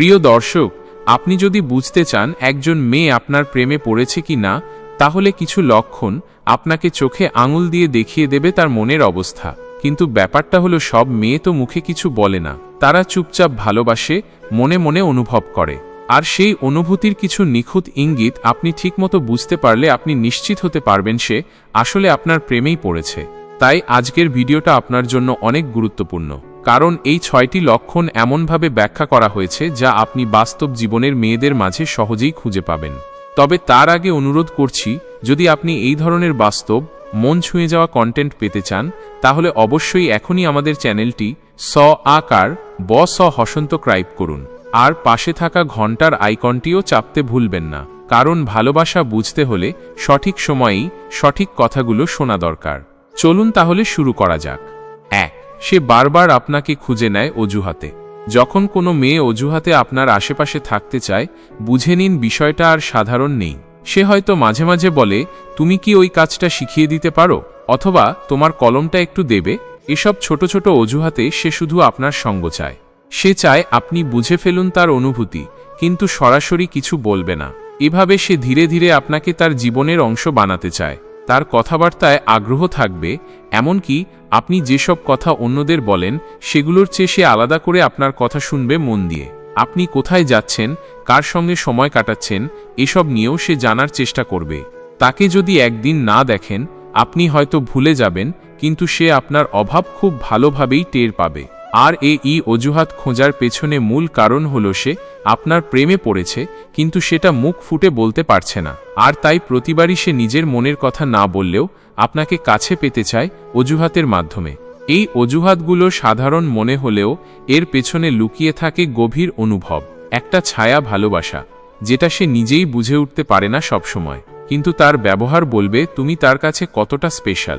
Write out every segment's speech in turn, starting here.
প্রিয় দর্শক, আপনি যদি বুঝতে চান একজন মেয়ে আপনার প্রেমে পড়েছে কি না, তাহলে কিছু লক্ষণ আপনাকে চোখে আঙুল দিয়ে দেখিয়ে দেবে তার মনের অবস্থা। কিন্তু ব্যাপারটা হলো সব মেয়ে তো মুখে কিছু বলে না। তারা চুপচাপ ভালোবাসে, মনে মনে অনুভব করে। আর সেই অনুভূতির কিছু নিখুঁত ইঙ্গিত আপনি ঠিকমতো বুঝতে পারলে আপনি নিশ্চিত হতে পারবেন সে আসলে আপনার প্রেমেই পড়েছে। তাই আজকের ভিডিওটা আপনার জন্য অনেক গুরুত্বপূর্ণ। কারণ এই ছয়টি লক্ষণ এমনভাবে ব্যাখ্যা করা হয়েছে যা আপনি বাস্তব জীবনের মেয়েদের মাঝে সহজেই খুঁজে পাবেন। তবে তার আগে অনুরোধ করছি, যদি আপনি এই ধরনের বাস্তব, মন ছুঁয়ে যাওয়া কন্টেন্ট পেতে চান, তাহলে অবশ্যই এখনই আমাদের চ্যানেলটি স আকার, ব স হসন্ত ক্রাইব করুন। আর পাশে থাকা ঘণ্টার আইকনটিও চাপতে ভুলবেন না, কারণ ভালোবাসা বুঝতে হলে সঠিক সময়েই সঠিক কথাগুলো শোনা দরকার। চলুন তাহলে শুরু করা যাক। এক সে বারবার আপনাকে খুঁজে নেয় অজুহাতে। যখন কোনো মেয়ে অজুহাতে আপনার আশেপাশে থাকতে চায়, বুঝে নিন বিষয়টা আর সাধারণ নেই। সে হয়তো মাঝে মাঝে বলে, তুমি কি ওই কাজটা শিখিয়ে দিতে পারো? অথবা তোমার কলমটা একটু দেবে? এসব ছোট ছোট অজুহাতে সে শুধু আপনার সঙ্গ চায়। সে চায় আপনি বুঝে ফেলুন তার অনুভূতি, কিন্তু সরাসরি কিছু বলবে না। এভাবে সে ধীরে ধীরে আপনাকে তার জীবনের অংশ বানাতে চায়। তার কথাবার্তায় আগ্রহ থাকবে, এমনকি আপনি যেসব কথা অন্যদের বলেন, সেগুলোর চেয়ে সে আলাদা করে আপনার কথা শুনবে মন দিয়ে। আপনি কোথায় যাচ্ছেন, কার সঙ্গে সময় কাটাচ্ছেন, এসব নিয়েও সে জানার চেষ্টা করবে। তাকে যদি একদিন না দেখেন, আপনি হয়তো ভুলে যাবেন, কিন্তু সে আপনার অভাব খুব ভালোভাবেই টের পাবে। আর এ ই অজুহাত খোঁজার পেছনে মূল কারণ হল সে আপনার প্রেমে পড়েছে, কিন্তু সেটা মুখ ফুটে বলতে পারছে না। আর তাই প্রতিবারই সে নিজের মনের কথা না বললেও আপনাকে কাছে পেতে চায় অজুহাতের মাধ্যমে। এই অজুহাতগুলো সাধারণ মনে হলেও এর পেছনে লুকিয়ে থাকে গভীর অনুভব, একটা ছায়া ভালোবাসা, যেটা সে নিজেই বুঝে উঠতে পারে না সবসময়। কিন্তু তার ব্যবহার বলবে, তুমি তার কাছে কতটা স্পেশাল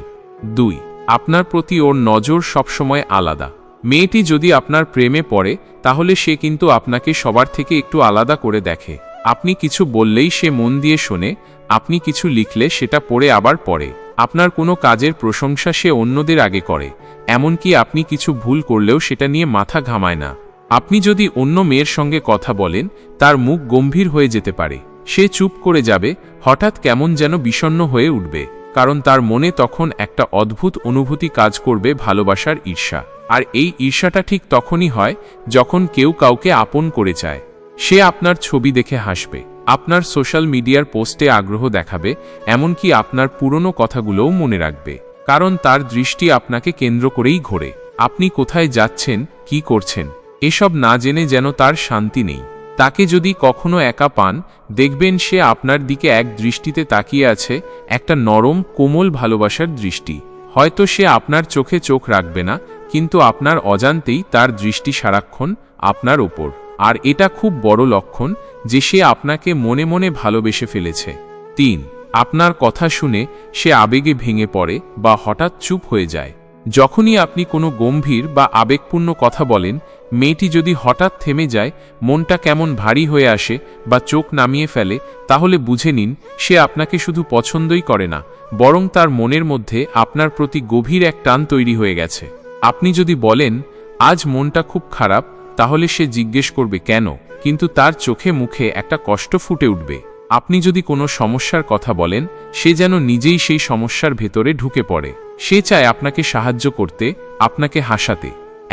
দুই, আপনার প্রতি ওর নজর সবসময় আলাদা। মেয়েটি যদি আপনার প্রেমে পড়ে, তাহলে সে কিন্তু আপনাকে সবার থেকে একটু আলাদা করে দেখে। আপনি কিছু বললেই সে মন দিয়ে শোনে, আপনি কিছু লিখলে সেটা পড়ে আবার পড়ে। আপনার কোনো কাজের প্রশংসা সে অন্যদের আগে করে, এমনকি আপনি কিছু ভুল করলেও সেটা নিয়ে মাথা ঘামায় না। আপনি যদি অন্য মেয়ের সঙ্গে কথা বলেন, তার মুখ গম্ভীর হয়ে যেতে পারে। সে চুপ করে যাবে, হঠাৎ কেমন যেন বিষণ্ণ হয়ে উঠবে। কারণ তার মনে তখন একটা অদ্ভুত অনুভূতি কাজ করবে ভালোবাসার ঈর্ষা। আর এই ঈর্ষাটা ঠিক তখনই হয় যখন কেউ কাউকে আপন করে চায়। সে আপনার ছবি দেখে হাসবে, আপনার সোশ্যাল মিডিয়ার পোস্টে আগ্রহ দেখাবে, এমনকি আপনার পুরনো কথাগুলোও মনে রাখবে। কারণ তার দৃষ্টি আপনাকে কেন্দ্র করেই ঘোরে। আপনি কোথায় যাচ্ছেন, কি করছেন, এসব না জেনে যেন তার শান্তি নেই। তাকে যদি কখনো একা পান, দেখবেন সে আপনার দিকে এক দৃষ্টিতে তাকিয়ে আছে, একটা নরম, কোমল ভালোবাসার দৃষ্টি। হয়তো সে আপনার চোখে চোখ রাখবে না, কিন্তু আপনার অজান্তেই তার দৃষ্টি সারাক্ষণ আপনার ওপর। আর এটা খুব বড় লক্ষণ যে সে আপনাকে মনে মনে ভালোবেসে ফেলেছে। তিন, আপনার কথা শুনে সে আবেগে ভেঙে পড়ে বা হঠাৎ চুপ হয়ে যায়। যখনই আপনি কোনো গম্ভীর বা আবেগপূর্ণ কথা বলেন, মেয়েটি যদি হঠাৎ থেমে যায়, মনটা কেমন ভারী হয়ে আসে বা চোখ নামিয়ে ফেলে, তাহলে বুঝে নিন সে আপনাকে শুধু পছন্দই করে না, বরং তার মনের মধ্যে আপনার প্রতি গভীর এক টান তৈরি হয়ে গেছে। আপনি যদি বলেন, আজ মনটা খুব খারাপ তাহলে সে জিজ্ঞেস করবে, কেন? কিন্তু তার চোখে মুখে একটা কষ্ট ফুটে উঠবে। আপনি যদি কোনো সমস্যার কথা বলেন, সে যেন নিজেই সেই সমস্যার ভেতরে ঢুকে পড়ে। সে চায় আপনাকে সাহায্য করতে, আপনাকে হাসাতে।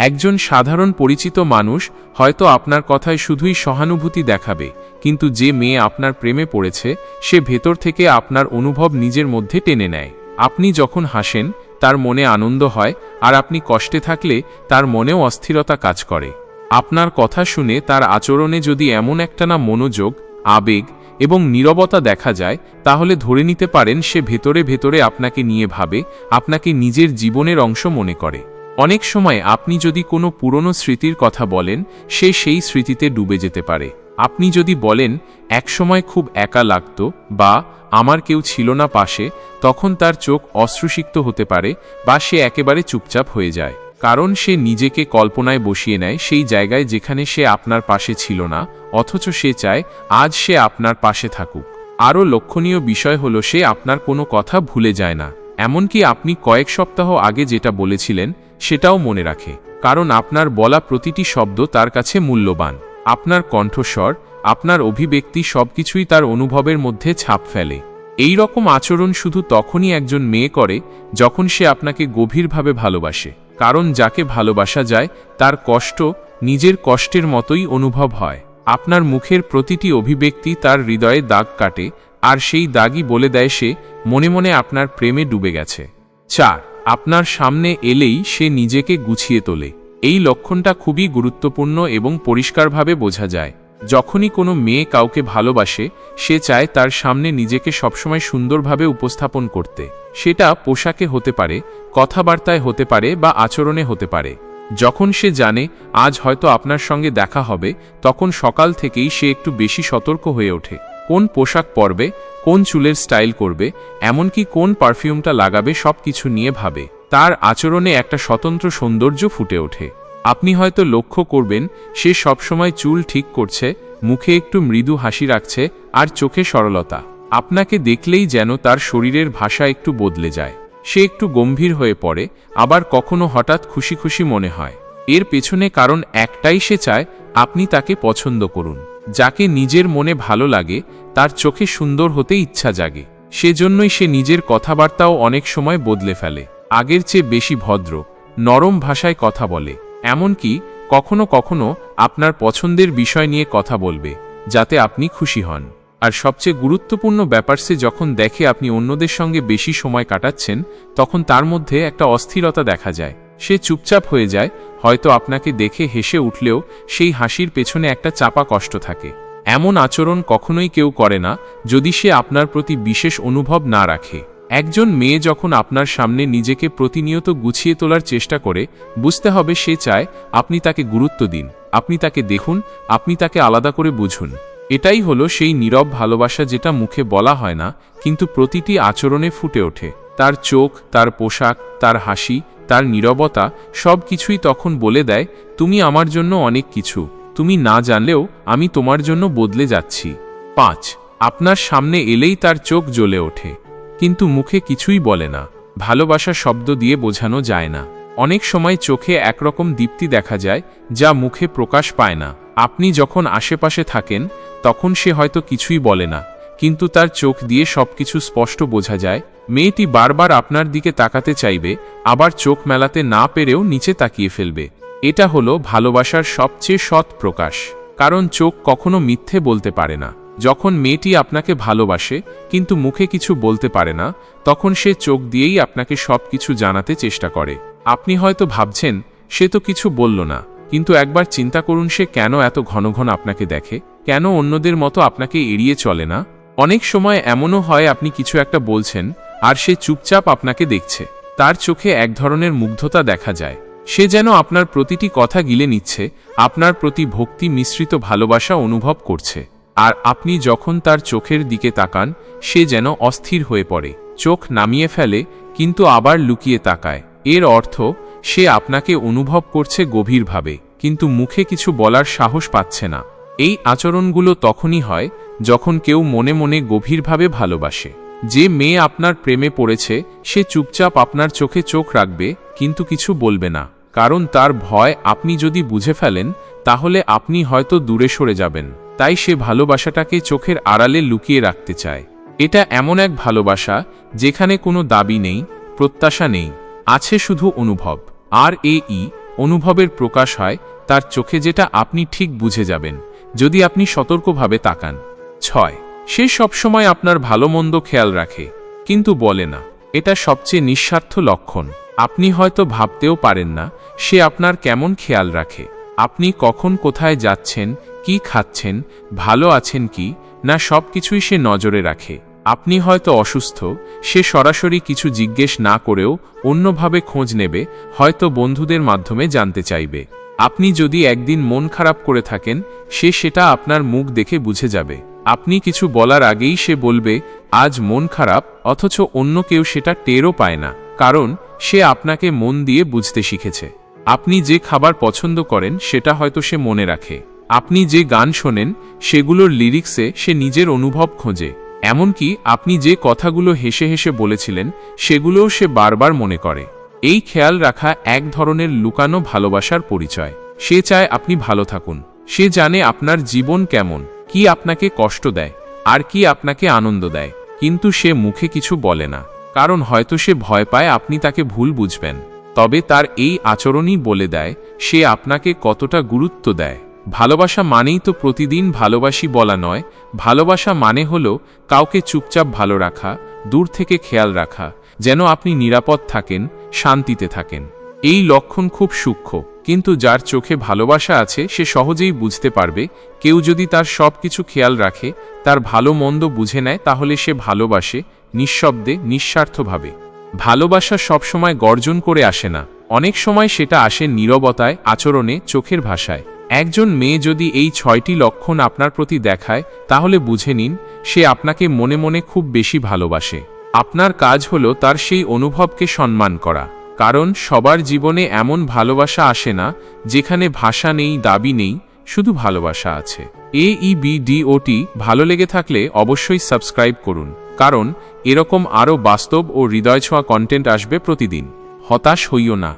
একজন সাধারণ পরিচিত মানুষ হয়তো আপনার কথায় শুধুই সহানুভূতি দেখাবে, কিন্তু যে মেয়ে আপনার প্রেমে পড়েছে, সে ভেতর থেকে আপনার অনুভব নিজের মধ্যে টেনে নেয়। আপনি যখন হাসেন, তার মনে আনন্দ হয়, আর আপনি কষ্টে থাকলে তার মনেও অস্থিরতা কাজ করে। আপনার কথা শুনে তার আচরণে যদি এমন একটা না মনোযোগ, আবেগ এবং নীরবতা দেখা যায়, তাহলে ধরে নিতে পারেন সে ভেতরে ভেতরে আপনাকে নিয়ে ভাবে, আপনাকে নিজের জীবনের অংশ মনে করে। অনেক সময় আপনি যদি কোনো পুরনো স্মৃতির কথা বলেন, সে সেই স্মৃতিতে ডুবে যেতে পারে। আপনি যদি বলেন একসময় খুব একা লাগতো বা, আমার কেউ ছিল না পাশে তখন তার চোখ অশ্রুসিক্ত হতে পারে বা সে একেবারে চুপচাপ হয়ে যায়। কারণ সে নিজেকে কল্পনায় বসিয়ে নেয় সেই জায়গায় যেখানে সে আপনার পাশে ছিল না, অথচ সে চায় আজ সে আপনার পাশে থাকুক। আরও লক্ষণীয় বিষয় হল সে আপনার কোনো কথা ভুলে যায় না, এমনকি আপনি কয়েক সপ্তাহ আগে যেটা বলেছিলেন, সেটাও মনে রাখে, কারণ আপনার বলা প্রতিটি শব্দ তার কাছে মূল্যবান। আপনার কণ্ঠস্বর, আপনার অভিব্যক্তি সবকিছুই তার অনুভবের মধ্যে ছাপ ফেলে। এই রকম আচরণ শুধু তখনই একজন মেয়ে করে, যখন সে আপনাকে গভীরভাবে ভালোবাসে। কারণ যাকে ভালোবাসা যায়, তার কষ্ট নিজের কষ্টের মতোই অনুভব হয়। আপনার মুখের প্রতিটি অভিব্যক্তি তার হৃদয়ে দাগ কাটে, আর সেই দাগই বলে দেয় সে, মনে মনে আপনার প্রেমে ডুবে গেছে। চার, আপনার সামনে এলেই সে নিজেকে গুছিয়ে তোলে। এই লক্ষণটা খুবই গুরুত্বপূর্ণ এবং পরিষ্কারভাবে বোঝা যায়। যখনই কোনো মেয়ে কাউকে ভালোবাসে, সে চায় তার সামনে নিজেকে সবসময় সুন্দরভাবে উপস্থাপন করতে। সেটা পোশাকে হতে পারে, কথাবার্তায় হতে পারে বা আচরণে হতে পারে। যখন সে জানে, আজ হয়তো আপনার সঙ্গে দেখা হবে, তখন সকাল থেকেই সে একটু বেশি সতর্ক হয়ে ওঠে। কোন পোশাক পরবে, কোন চুলের স্টাইল করবে, এমনকি কোন পারফিউমটা লাগাবে সব কিছু নিয়ে ভাবে। তার আচরণে একটা স্বতন্ত্র সৌন্দর্য ফুটে ওঠে। আপনি হয়তো লক্ষ্য করবেন, সে সবসময় চুল ঠিক করছে, মুখে একটু মৃদু হাসি রাখছে, আর চোখে সরলতা। আপনাকে দেখলেই যেন তার শরীরের ভাষা একটু বদলে যায়। সে একটু গম্ভীর হয়ে পড়ে, আবার কখনো হঠাৎ খুশি খুশি মনে হয়। এর পেছনে কারণ একটাই সে চায়, আপনি তাকে পছন্দ করুন। যাকে নিজের মনে ভালো লাগে, তার চোখে সুন্দর হতে ইচ্ছা জাগে। সেজন্যই সে নিজের কথাবার্তাও অনেক সময় বদলে ফেলে। আগের চেয়ে বেশি ভদ্র, নরম ভাষায় কথা বলে। এমনকি কখনো কখনো আপনার পছন্দের বিষয় নিয়ে কথা বলবে, যাতে আপনি খুশি হন। আর সবচেয়ে গুরুত্বপূর্ণ ব্যাপার সে যখন দেখে আপনি অন্যদের সঙ্গে বেশি সময় কাটাচ্ছেন, তখন তার মধ্যে একটা অস্থিরতা দেখা যায়। সে চুপচাপ হয়ে যায়, হয়তো আপনাকে দেখে হেসে উঠলেও সেই হাসির পেছনে একটা চাপা কষ্ট থাকে। এমন আচরণ কখনোই কেউ করে না, যদি সে আপনার প্রতি বিশেষ অনুভব না রাখে। একজন মেয়ে যখন আপনার সামনে নিজেকে প্রতিনিয়ত গুছিয়ে তোলার চেষ্টা করে, বুঝতে হবে সে চায় আপনি তাকে গুরুত্ব দিন, আপনি তাকে দেখুন, আপনি তাকে আলাদা করে বুঝুন। এটাই হলো সেই নীরব ভালোবাসা যেটা মুখে বলা হয় না, কিন্তু প্রতিটি আচরণে ফুটে ওঠে। তার চোখ, তার পোশাক, তার হাসি, তার নীরবতা সব কিছুই তখন বলে দেয়, তুমি আমার জন্য অনেক কিছু, তুমি না জানলেও আমি তোমার জন্য বদলে যাচ্ছি। পাঁচ, আপনার সামনে এলেই তার চোখ জ্বলে ওঠে। কিন্তু মুখে কিছুই বলে না। ভালোবাসা শব্দ দিয়ে বোঝানো যায় না। অনেক সময় চোখে একরকম দীপ্তি দেখা যায়, যা মুখে প্রকাশ পায় না। আপনি যখন আশেপাশে থাকেন, তখন সে হয়তো কিছুই বলে না, কিন্তু তার চোখ দিয়ে সবকিছু স্পষ্ট বোঝা যায়। মেয়েটি বারবার আপনার দিকে তাকাতে চাইবে, আবার চোখ মেলাতে না পেরেও নিচে তাকিয়ে ফেলবে। এটা হলো ভালোবাসার সবচেয়ে সৎ প্রকাশ। কারণ চোখ কখনো মিথ্যে বলতে পারে না। যখন মেয়েটি আপনাকে ভালোবাসে, কিন্তু মুখে কিছু বলতে পারে না, তখন সে চোখ দিয়েই আপনাকে সব কিছু জানাতে চেষ্টা করে। আপনি হয়তো ভাবছেন, সে তো কিছু বলল না, কিন্তু একবার চিন্তা করুন সে কেন এত ঘন ঘন আপনাকে দেখে, কেন অন্যদের মতো আপনাকে এড়িয়ে চলে না? অনেক সময় এমনও হয় আপনি কিছু একটা বলছেন, আর সে চুপচাপ আপনাকে দেখছে। তার চোখে এক ধরনের মুগ্ধতা দেখা যায়। সে যেন আপনার প্রতিটি কথা গিলে নিচ্ছে, আপনার প্রতি ভক্তি মিশ্রিত ভালোবাসা অনুভব করছে। আর আপনি যখন তার চোখের দিকে তাকান, সে যেন অস্থির হয়ে পড়ে। চোখ নামিয়ে ফেলে, কিন্তু আবার লুকিয়ে তাকায়। এর অর্থ, সে আপনাকে অনুভব করছে গভীরভাবে, কিন্তু মুখে কিছু বলার সাহস পাচ্ছে না। এই আচরণগুলো তখনই হয়, যখন কেউ মনে মনে গভীরভাবে ভালোবাসে। যে মেয়ে আপনার প্রেমে পড়েছে, সে চুপচাপ আপনার চোখে চোখ রাখবে, কিন্তু কিছু বলবে না। কারণ তার ভয় আপনি যদি বুঝে ফেলেন, তাহলে আপনি হয়তো দূরে সরে যাবেন। তাই সে ভালোবাসাটাকে চোখের আড়ালে লুকিয়ে রাখতে চায়। এটা এমন এক ভালোবাসা যেখানে কোনো দাবি নেই, প্রত্যাশা নেই, আছে শুধু অনুভব। আর এ ই, অনুভবের প্রকাশ হয়, তার চোখে যেটা আপনি ঠিক বুঝে যাবেন, যদি আপনি সতর্কভাবে তাকান। ছয়, সে সবসময় আপনার ভালো মন্দ খেয়াল রাখে, কিন্তু বলে না, এটা সবচেয়ে নিঃস্বার্থ লক্ষণ। আপনি হয়তো ভাবতেও পারেন না, সে আপনার কেমন খেয়াল রাখে। আপনি কখন কোথায় যাচ্ছেন কি খাচ্ছেন, ভালো আছেন কি, না সব কিছুই সে নজরে রাখে। আপনি হয়তো অসুস্থ, সে সরাসরি কিছু জিজ্ঞেস না করেও অন্যভাবে খোঁজ নেবে, হয়তো বন্ধুদের মাধ্যমে জানতে চাইবে। আপনি যদি একদিন মন খারাপ করে থাকেন, সে সেটা আপনার মুখ দেখে বুঝে যাবে। আপনি কিছু বলার আগেই সে বলবে, আজ মন খারাপ, অথচ অন্য কেউ সেটা টেরও পায় না। কারণ, সে আপনাকে মন দিয়ে বুঝতে শিখেছে। আপনি যে খাবার পছন্দ করেন, সেটা হয়তো সে মনে রাখে। আপনি যে গান শোনেন, সেগুলোর লিরিক্সে সে নিজের অনুভব খোঁজে। এমনকি আপনি যে কথাগুলো হেসে হেসে বলেছিলেন, সেগুলোও সে বারবার মনে করে। এই খেয়াল রাখা এক ধরনের লুকানো ভালোবাসার পরিচয়। সে চায় আপনি ভালো থাকুন। সে জানে আপনার জীবন কেমন, কি আপনাকে কষ্ট দেয়, আর কি আপনাকে আনন্দ দেয়। কিন্তু সে মুখে কিছু বলে না, কারণ হয়তো সে ভয় পায় আপনি তাকে ভুল বুঝবেন। তবে তার এই আচরণই বলে দেয়, সে আপনাকে কতটা গুরুত্ব দেয়। ভালোবাসা মানেই তো প্রতিদিন ভালোবাসি বলা নয়, ভালোবাসা মানে হল কাউকে চুপচাপ ভালো রাখা, দূর থেকে খেয়াল রাখা, যেন আপনি নিরাপদ থাকেন, শান্তিতে থাকেন। এই লক্ষণ খুব সূক্ষ্ম, কিন্তু যার চোখে ভালোবাসা আছে সে সহজেই বুঝতে পারবে, কেউ যদি তার সব কিছু খেয়াল রাখে, তার ভালো মন্দ বুঝে নেয়, তাহলে সে ভালোবাসে, নিঃশব্দে, নিঃস্বার্থভাবে। ভালোবাসা সবসময় গর্জন করে আসে না, অনেক সময় সেটা আসে নীরবতায়, আচরণে, চোখের ভাষায়। একজন মেয়ে যদি এই ছয়টি লক্ষণ আপনার প্রতি দেখায়, তাহলে বুঝে নিন, সে আপনাকে মনে মনে খুব বেশি ভালোবাসে। আপনার কাজ হলো তার সেই অনুভবকে সম্মান করা। কারণ সবার জীবনে এমন ভালোবাসা আসে না, যেখানে ভাষা নেই, দাবি নেই, শুধু ভালোবাসা আছে। এ ই বি ডি ওটি ভালো লেগে থাকলে অবশ্যই সাবস্ক্রাইব করুন। কারণ এরকম আরও বাস্তব ও হৃদয় ছোঁয়া কন্টেন্ট আসবে প্রতিদিন। হতাশ হইও না।